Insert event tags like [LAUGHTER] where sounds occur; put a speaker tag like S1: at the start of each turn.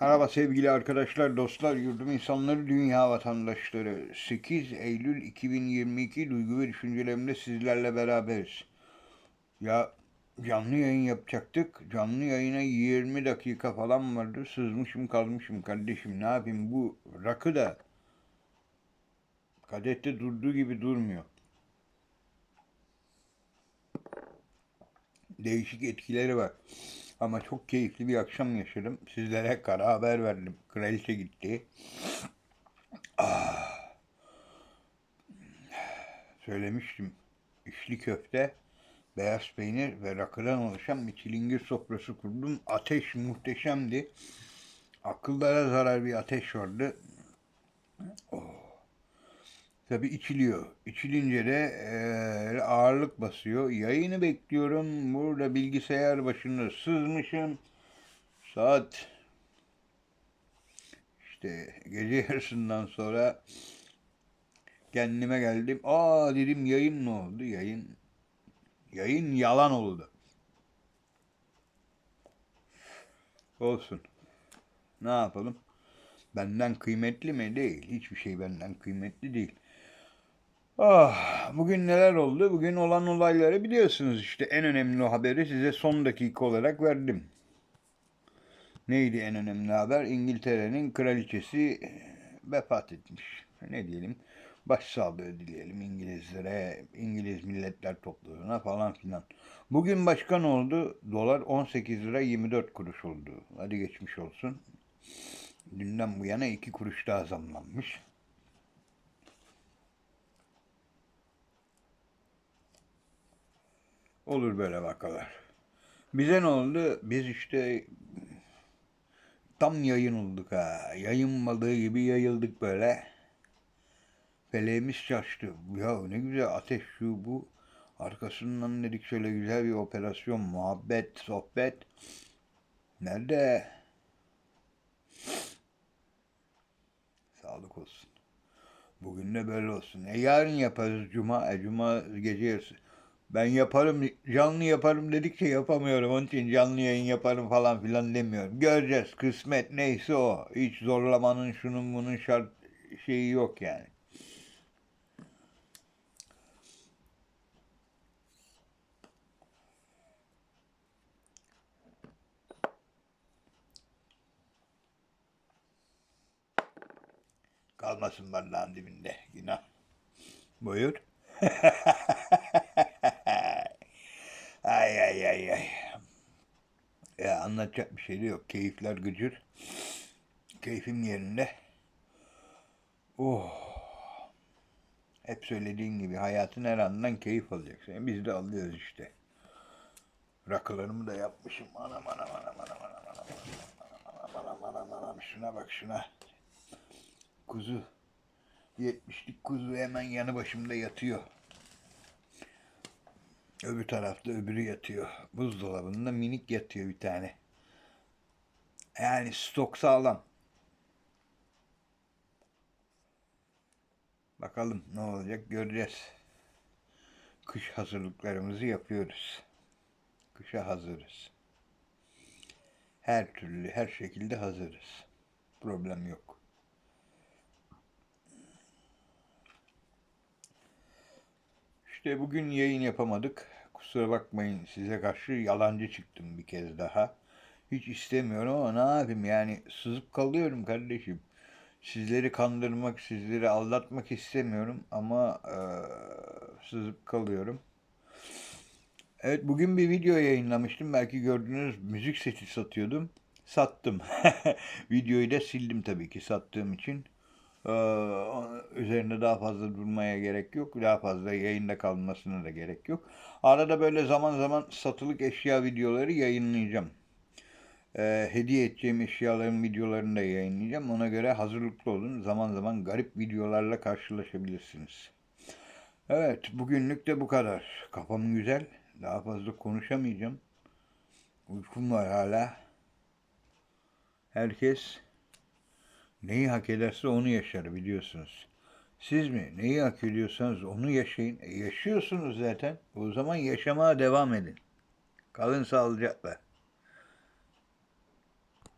S1: Merhaba sevgili arkadaşlar, dostlar, yurdum insanları, dünya vatandaşları. 8 Eylül 2022 duygu ve düşüncelerimde sizlerle beraberiz. Ya canlı yayın yapacaktık. Canlı yayına 20 dakika falan vardı. Sızmışım kalmışım kardeşim. Ne yapayım bu rakı da kadette durduğu gibi durmuyor. Değişik etkileri var. Ama çok keyifli bir akşam yaşadım. Sizlere kara haber verdim. Kraliçe gitti. Ah. Söylemiştim. İçli köfte, beyaz peynir ve rakıdan oluşan bir çilingir sofrası kurdum. Ateş muhteşemdi. Akıllara zarar bir ateş vardı. Oh. Tabii içiliyor. İçilince de eee, ağırlık basıyor. Yayını bekliyorum. Burada bilgisayar başında sızmışım. Saat işte gece [LAUGHS] yarısından sonra kendime geldim. Aa dedim yayın ne oldu? Yayın yayın yalan oldu. Olsun. Ne yapalım? Benden kıymetli mi? Değil. Hiçbir şey benden kıymetli değil. Ah, bugün neler oldu? Bugün olan olayları biliyorsunuz işte en önemli haberi size son dakika olarak verdim. Neydi en önemli haber? İngiltere'nin kraliçesi vefat etmiş. Ne diyelim? Başsağlığı dileyelim İngilizlere, İngiliz Milletler Topluluğu'na falan filan. Bugün başkan oldu. Dolar 18 lira 24 kuruş oldu. Hadi geçmiş olsun. Dünden bu yana 2 kuruş daha zamlanmış. Olur böyle vakalar. Bize ne oldu? Biz işte tam yayın olduk ha. Yayın balığı gibi yayıldık böyle. Feleğimiz şaştı. Ya ne güzel ateş şu bu. Arkasından dedik şöyle güzel bir operasyon, muhabbet, sohbet. Nerede? Sağlık olsun. Bugün de böyle olsun. E yarın yaparız cuma. E, cuma gece yarısı. Ben yaparım, canlı yaparım dedikçe yapamıyorum. Onun için canlı yayın yaparım falan filan demiyorum. Göreceğiz. Kısmet neyse o. Hiç zorlamanın şunun bunun şart şeyi yok yani. Kalmasın bardağın dibinde. Günah. Buyur. [LAUGHS] Ay ay ay ay. Ya anlatacak bir şey de yok. Keyifler gıcır. Keyfim yerinde. Oh. Hep söylediğin gibi hayatın her anından keyif alacaksın. E Biz de alıyoruz işte. Rakılarımı da yapmışım. Anam anam anam anam anam anam anam anam anam anam şuna bak şuna. Kuzu. 70'lik kuzu hemen yanı başımda yatıyor. Öbür tarafta öbürü yatıyor. Buzdolabında minik yatıyor bir tane. Yani stok sağlam. Bakalım ne olacak göreceğiz. Kış hazırlıklarımızı yapıyoruz. Kışa hazırız. Her türlü, her şekilde hazırız. Problem yok. İşte bugün yayın yapamadık. Kusura bakmayın size karşı yalancı çıktım bir kez daha. Hiç istemiyorum ama ne yapayım yani sızıp kalıyorum kardeşim. Sizleri kandırmak, sizleri aldatmak istemiyorum ama eee, sızıp kalıyorum. Evet bugün bir video yayınlamıştım. Belki gördünüz müzik seti satıyordum. Sattım. [LAUGHS] Videoyu da sildim tabii ki sattığım için. Ee, üzerinde daha fazla durmaya gerek yok. Daha fazla yayında kalmasına da gerek yok. Arada böyle zaman zaman satılık eşya videoları yayınlayacağım. Ee, hediye edeceğim eşyaların videolarını da yayınlayacağım. Ona göre hazırlıklı olun. Zaman zaman garip videolarla karşılaşabilirsiniz. Evet, bugünlük de bu kadar. Kafam güzel. Daha fazla konuşamayacağım. Uykum var hala. Herkes neyi hak ederse onu yaşar biliyorsunuz. Siz mi neyi hak ediyorsanız onu yaşayın. E, yaşıyorsunuz zaten. O zaman yaşamaya devam edin. Kalın sağlıcakla.